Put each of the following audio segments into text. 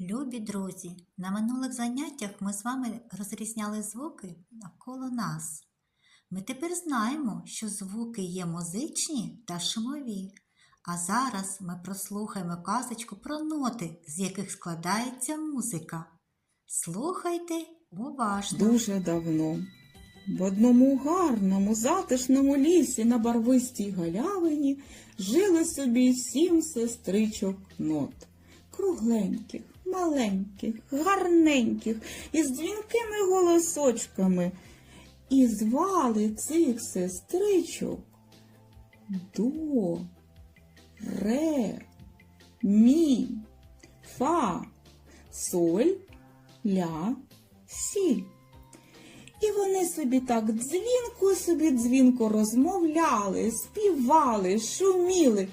Любі друзі, на минулих заняттях ми з вами розрізняли звуки навколо нас. Ми тепер знаємо, що звуки є музичні та шумові. А зараз ми прослухаємо казочку про ноти, з яких складається музика. Слухайте уважно. Дуже давно. В одному гарному, затишному лісі на барвистій галявині жили собі сім сестричок нот. Кругленьких, маленьких, гарненьких, із дзвінкими голосочками. І звали цих сестричок до, ре, мі, фа, соль, ля, сі. І вони собі так дзвінко собі дзвінко розмовляли, співали, шуміли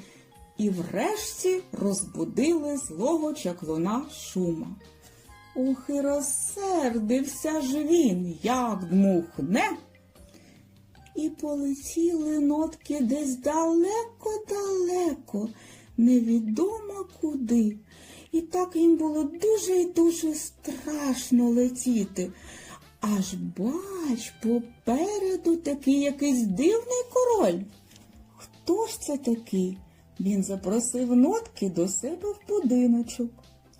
і врешті розбудили злого чаклуна шума. Ох, і розсердився ж він, як дмухне. І полетіли нотки десь далеко-далеко, невідомо куди. І так їм було дуже й дуже страшно летіти. Аж бач, попереду такий якийсь дивний король. Хто ж це такий? Він запросив нотки до себе в будиночок,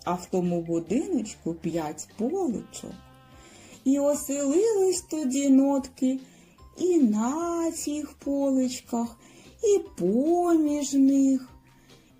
а в тому будиночку п'ять поличок. І оселились тоді нотки і на цих поличках, і поміж них.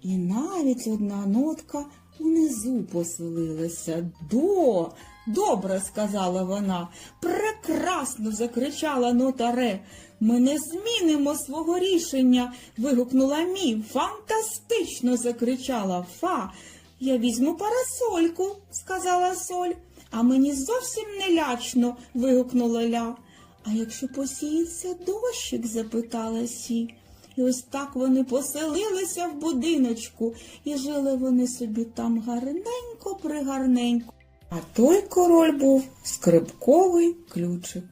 І навіть одна нотка унизу поселилася. До, добре, сказала вона, прекрасно закричала нота Ре. Ми не змінимо свого рішення. вигукнула Мі. Фантастично закричала Фа. Я візьму парасольку, сказала Соль. А мені зовсім не лячно. вигукнула Ля. А якщо посіється дощик? запитала Сі. І ось так вони поселилися в будиночку, і жили вони собі там гарненько пригарненько. А той король був скрипковий ключик.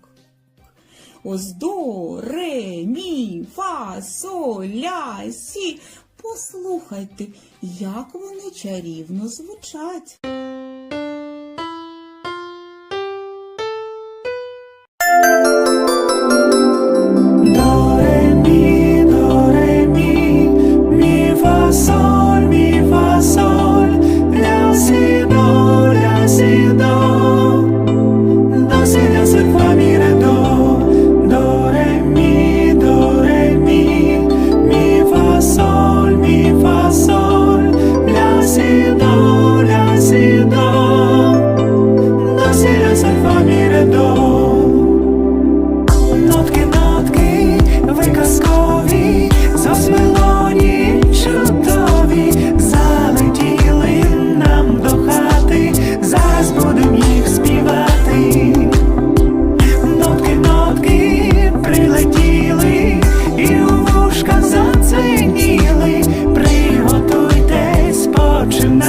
Ось до, ре, мі, фа, со, ля, сі. Послухайте, як вони чарівно звучать.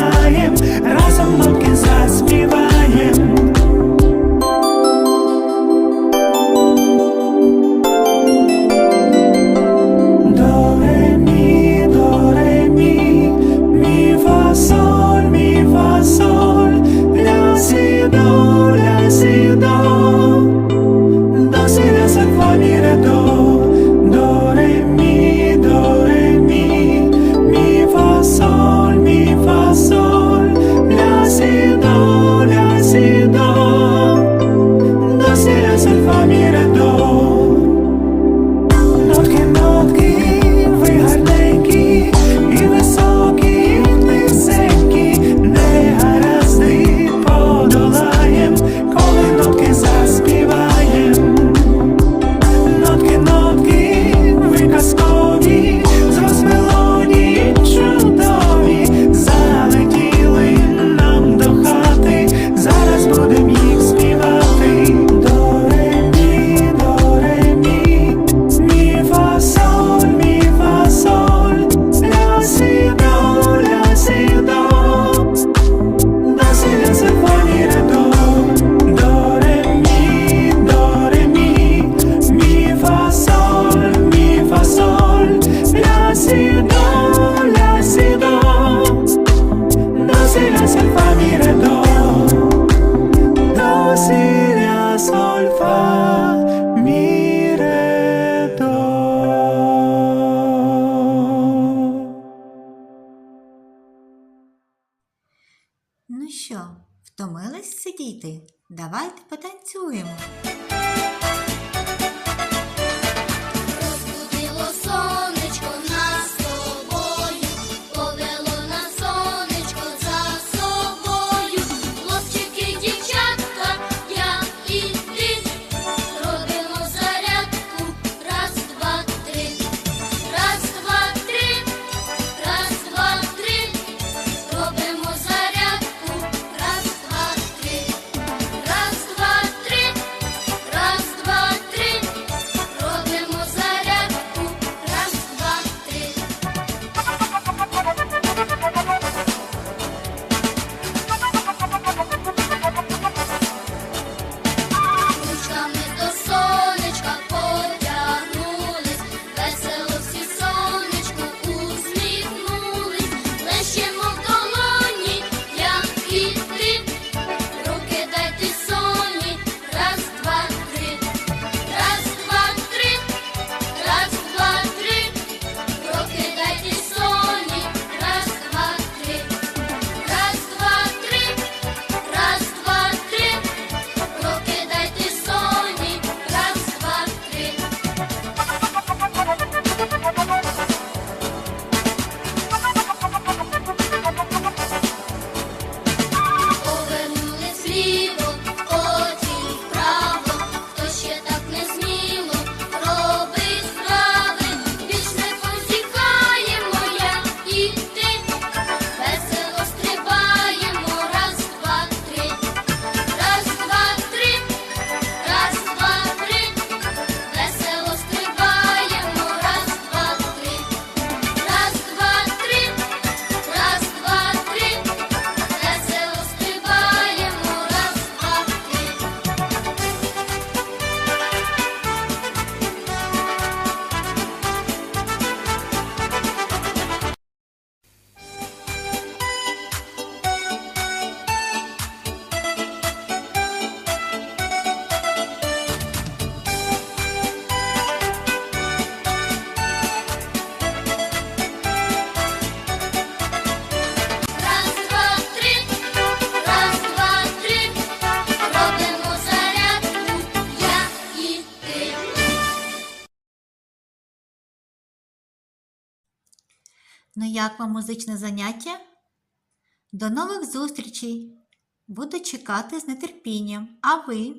I am Втомились сидіти? Давайте потанцюємо. Ну як вам музичне заняття? До нових зустрічей! Буду чекати з нетерпінням. А ви?